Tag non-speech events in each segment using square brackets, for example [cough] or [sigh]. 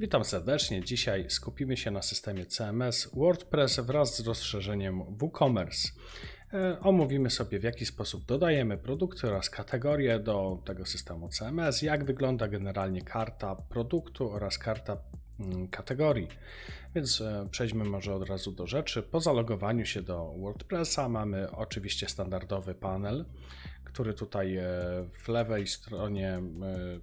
Witam serdecznie. Dzisiaj skupimy się na systemie CMS WordPress wraz z rozszerzeniem WooCommerce. E, Omówimy sobie w jaki sposób dodajemy produkty oraz kategorie do tego systemu CMS, jak wygląda generalnie karta produktu oraz karta mm, kategorii. Więc e, przejdźmy może od razu do rzeczy. Po zalogowaniu się do WordPressa mamy oczywiście standardowy panel, który tutaj e, w lewej stronie e,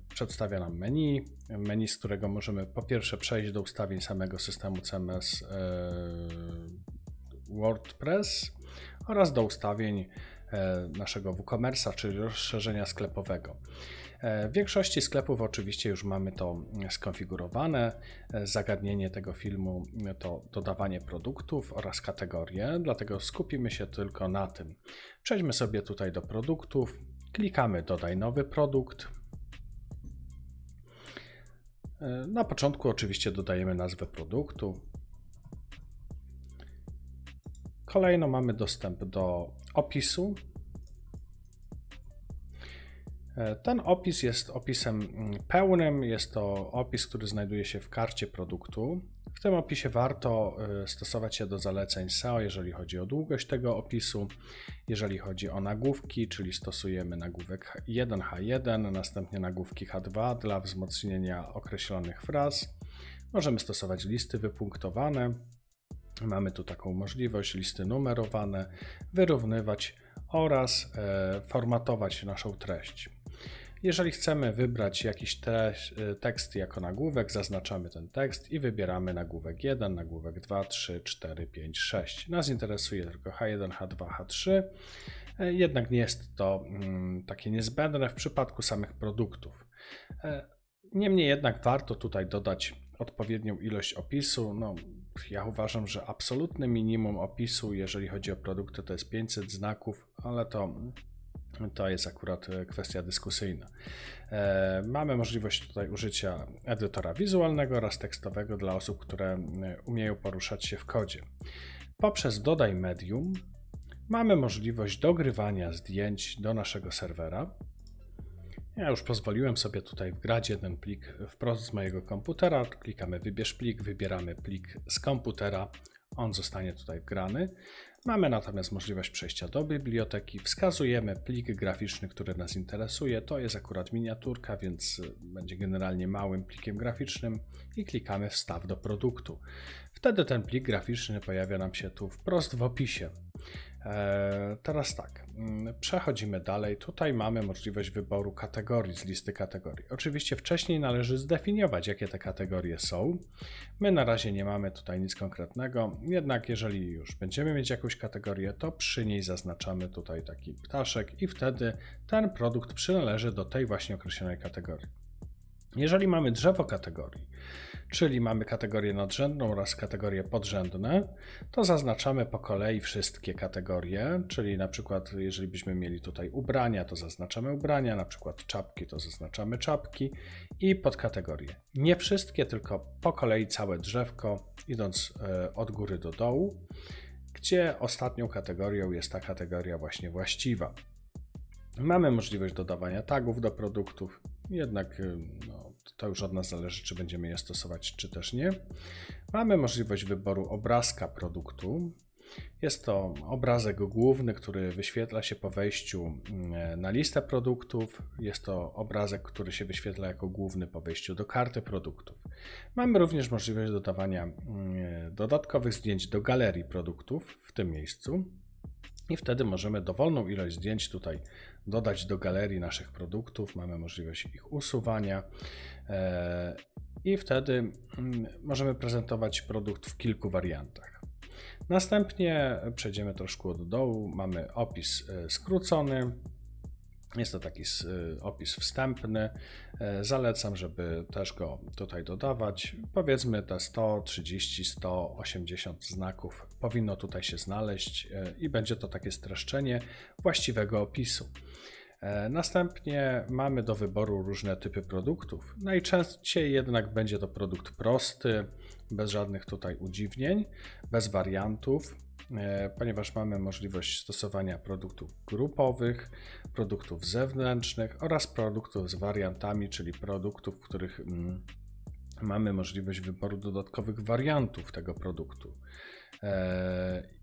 przedstawia nam menu. Menu, z którego możemy po pierwsze przejść do ustawień samego systemu CMS e, WordPress oraz do ustawień naszego WooCommerce'a, czyli rozszerzenia sklepowego. E, W większości sklepów oczywiście już mamy to skonfigurowane. E, Zagadnienie tego filmu to dodawanie produktów oraz kategorie, dlatego skupimy się tylko na tym. Przejdźmy sobie tutaj do produktów, klikamy dodaj nowy produkt. E, Na początku oczywiście dodajemy nazwę produktu. Kolejno mamy dostęp do opisu. E, Ten opis jest opisem mm, pełnym, jest to opis, który znajduje się w karcie produktu. W tym opisie warto e, stosować się do zaleceń SEO, jeżeli chodzi o długość tego opisu, jeżeli chodzi o nagłówki, czyli stosujemy nagłówek 1H1, następnie nagłówki H2 dla wzmocnienia określonych fraz. Możemy stosować listy wypunktowane, Mamy tu taką możliwość, listy numerowane, wyrównywać oraz e, formatować naszą treść. Jeżeli chcemy wybrać jakiś treść, e, tekst jako nagłówek, zaznaczamy ten tekst i wybieramy nagłówek 1, nagłówek 2, 3, 4, 5, 6. Nas interesuje tylko H1, H2, H3, e, jednak nie jest to mm, takie niezbędne w przypadku samych produktów. E, Niemniej jednak warto tutaj dodać odpowiednią ilość opisu. No, ja uważam, że absolutne minimum opisu, jeżeli chodzi o produkty, to jest 500 znaków, ale to, to jest akurat e, kwestia dyskusyjna. E, Mamy możliwość tutaj użycia edytora wizualnego oraz tekstowego dla osób, które umieją poruszać się w kodzie. Poprzez Dodaj Medium mamy możliwość dogrywania zdjęć do naszego serwera. Ja już pozwoliłem sobie tutaj wgrać jeden plik wprost z mojego komputera. Klikamy wybierz plik, wybieramy plik z komputera. On zostanie tutaj wgrany. Mamy natomiast możliwość przejścia do biblioteki. Wskazujemy plik graficzny, który nas interesuje. To jest akurat miniaturka, więc będzie generalnie małym plikiem graficznym i klikamy wstaw do produktu. Wtedy ten plik graficzny pojawia nam się tu wprost w opisie. Eee, Teraz tak, mm, przechodzimy dalej. Tutaj mamy możliwość wyboru kategorii z listy kategorii. Oczywiście wcześniej należy zdefiniować, jakie te kategorie są. My na razie nie mamy tutaj nic konkretnego, jednak jeżeli już będziemy mieć jakąś kategorię, to przy niej zaznaczamy tutaj taki ptaszek i wtedy ten produkt przynależy do tej właśnie określonej kategorii. Jeżeli mamy drzewo kategorii, czyli mamy kategorię nadrzędną oraz kategorie podrzędne, to zaznaczamy po kolei wszystkie kategorie, czyli na przykład jeżeli byśmy mieli tutaj ubrania, to zaznaczamy ubrania, na przykład czapki, to zaznaczamy czapki i podkategorie. Nie wszystkie, tylko po kolei całe drzewko, idąc e, od góry do dołu, gdzie ostatnią kategorią jest ta kategoria właśnie właściwa. Mamy możliwość dodawania tagów do produktów, jednak y, no, to już od nas zależy, czy będziemy je stosować, czy też nie. Mamy możliwość wyboru obrazka produktu. Jest to obrazek główny, który wyświetla się po wejściu mm, na listę produktów. Jest to obrazek, który się wyświetla jako główny po wejściu do karty produktów. Mamy również możliwość dodawania mm, dodatkowych zdjęć do galerii produktów w tym miejscu. I wtedy możemy dowolną ilość zdjęć tutaj dodać do galerii naszych produktów. Mamy możliwość ich usuwania. e, I wtedy mm, możemy prezentować produkt w kilku wariantach. Następnie przejdziemy troszkę od dołu. Mamy opis e, skrócony. Jest to taki y, opis wstępny. E, Zalecam, żeby też go tutaj dodawać. Powiedzmy te 130, 180 znaków powinno tutaj się znaleźć e, i będzie to takie streszczenie właściwego opisu. E, Następnie mamy do wyboru różne typy produktów. Najczęściej jednak będzie to produkt prosty, bez żadnych tutaj udziwnień, bez wariantów, e, ponieważ mamy możliwość stosowania produktów grupowych, produktów zewnętrznych oraz produktów z wariantami, czyli produktów, w których mm, mamy możliwość wyboru dodatkowych wariantów tego produktu. E,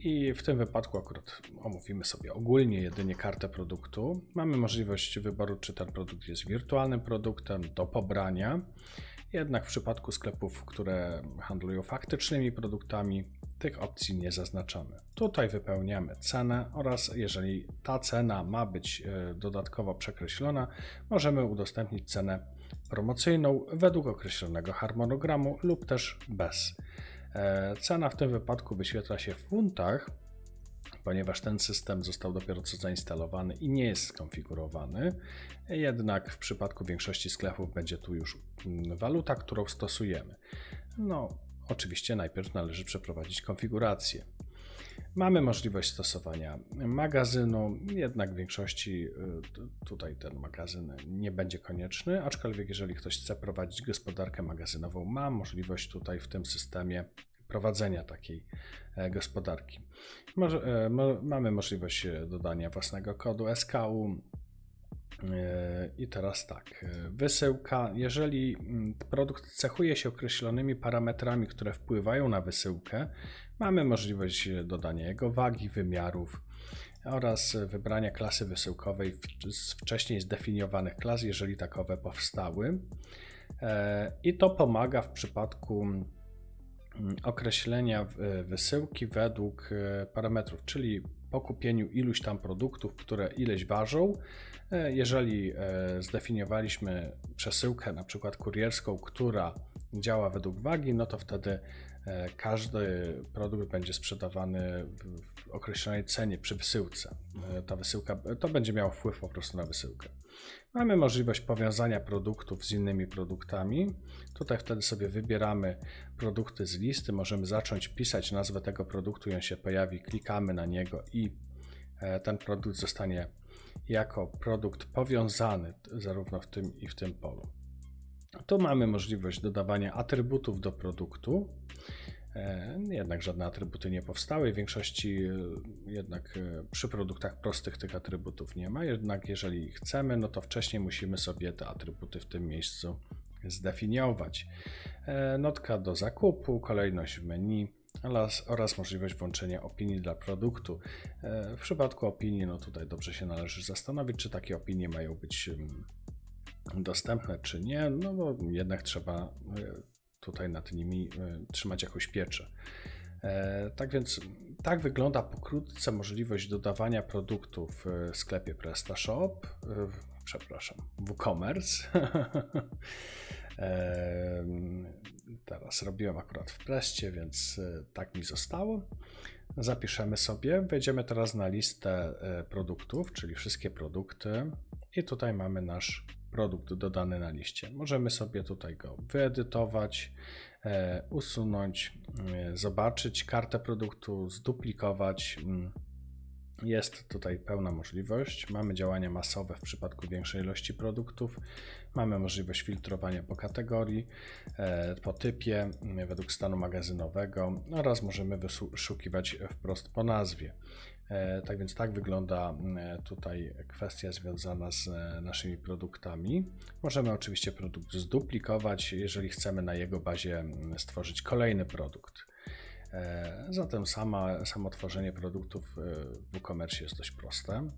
I w tym wypadku akurat omówimy sobie ogólnie jedynie kartę produktu. Mamy możliwość wyboru, czy ten produkt jest wirtualnym produktem do pobrania. Jednak w przypadku sklepów, które handlują faktycznymi produktami, tych opcji nie zaznaczamy. Tutaj wypełniamy cenę oraz jeżeli ta cena ma być e, dodatkowo przekreślona, możemy udostępnić cenę promocyjną według określonego harmonogramu lub też bez. E, Cena w tym wypadku wyświetla się w funtach, ponieważ ten system został dopiero co zainstalowany i nie jest skonfigurowany. Jednak w przypadku większości sklepów będzie tu już waluta, którą stosujemy. No, oczywiście najpierw należy przeprowadzić konfigurację. Mamy możliwość stosowania magazynu, jednak w większości y, tutaj ten magazyn nie będzie konieczny, aczkolwiek jeżeli ktoś chce prowadzić gospodarkę magazynową, ma możliwość tutaj w tym systemie prowadzenia takiej e, gospodarki. E, mamy możliwość e, dodania własnego kodu SKU. I teraz tak, wysyłka. Jeżeli mm, produkt cechuje się określonymi parametrami, które wpływają na wysyłkę, mamy możliwość dodania jego wagi, wymiarów oraz wybrania klasy wysyłkowej z wcześniej zdefiniowanych klas, jeżeli takowe powstały. I to pomaga w przypadku mm, określenia w- wysyłki według e, parametrów, czyli po kupieniu iluś tam produktów, które ileś ważą, e, jeżeli e, zdefiniowaliśmy przesyłkę na przykład kurierską, która działa według wagi, no to wtedy e, każdy produkt będzie sprzedawany w określonej cenie przy wysyłce. E, Ta wysyłka to będzie miało wpływ po prostu na wysyłkę. Mamy możliwość powiązania produktów z innymi produktami. Tutaj wtedy sobie wybieramy produkty z listy, możemy zacząć pisać nazwę tego produktu on się pojawi, klikamy na niego i e, ten produkt zostanie jako produkt powiązany zarówno w tym i w tym polu. Tu mamy możliwość dodawania atrybutów do produktu. E, Jednak żadne atrybuty nie powstały. W większości e, jednak e, przy produktach prostych tych atrybutów nie ma. Jednak jeżeli chcemy, no to wcześniej musimy sobie te atrybuty w tym miejscu zdefiniować. Notka do zakupu, kolejność w menu oraz, oraz możliwość włączenia opinii dla produktu. W przypadku opinii, no tutaj dobrze się należy zastanowić, czy takie opinie mają być em, dostępne, czy nie, no bo jednak trzeba tutaj nad nimi e, trzymać jakąś pieczę. E, Tak więc tak wygląda pokrótce możliwość dodawania produktów w sklepie PrestaShop, e, przepraszam, WooCommerce. [laughs] Teraz robiłem akurat w Prestie, więc tak mi zostało. Zapiszemy sobie, wejdziemy teraz na listę produktów, czyli wszystkie produkty i tutaj mamy nasz produkt dodany na liście. Możemy sobie tutaj go wyedytować, e, usunąć, e, zobaczyć kartę produktu, zduplikować. mm. Jest tutaj pełna możliwość. Mamy działania masowe w przypadku większej ilości produktów. Mamy możliwość filtrowania po kategorii, e, po typie, według stanu magazynowego oraz możemy wyszukiwać wprost po nazwie. E, Tak więc tak wygląda m, tutaj kwestia związana z e, naszymi produktami. Możemy oczywiście produkt zduplikować, jeżeli chcemy na jego bazie m, stworzyć kolejny produkt. E, Zatem sama, samo tworzenie produktów e, w e-commerce jest dość proste.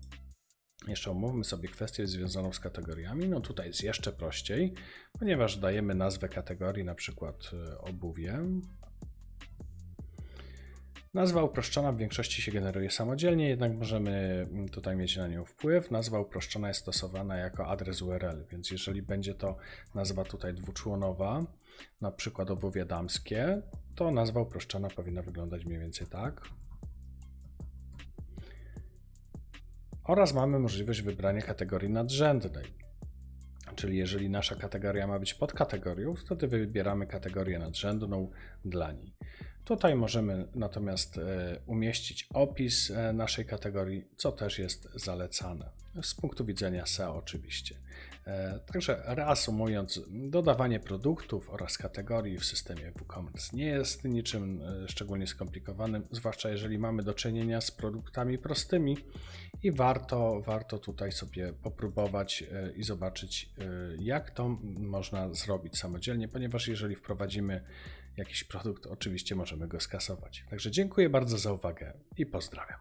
Jeszcze omówmy sobie kwestię związaną z kategoriami. No tutaj jest jeszcze prościej, ponieważ dajemy nazwę kategorii, na przykład e, obuwie. Nazwa uproszczona w większości się generuje samodzielnie, jednak możemy mm, tutaj mieć na nią wpływ. Nazwa uproszczona jest stosowana jako adres URL, więc jeżeli będzie to nazwa tutaj dwuczłonowa, na przykład obuwie damskie, to nazwa uproszczona powinna wyglądać mniej więcej tak. Oraz mamy możliwość wybrania kategorii nadrzędnej. Czyli jeżeli nasza kategoria ma być podkategorią, wtedy wybieramy kategorię nadrzędną dla niej. Tutaj możemy natomiast e, umieścić opis e, naszej kategorii, co też jest zalecane z punktu widzenia SEO oczywiście. E, Także reasumując, dodawanie produktów oraz kategorii w systemie WooCommerce nie jest niczym szczególnie skomplikowanym, zwłaszcza jeżeli mamy do czynienia z produktami prostymi i warto, warto tutaj sobie popróbować i zobaczyć, jak to można zrobić samodzielnie, ponieważ jeżeli wprowadzimy jakiś produkt, oczywiście możemy go skasować. Także dziękuję bardzo za uwagę i pozdrawiam.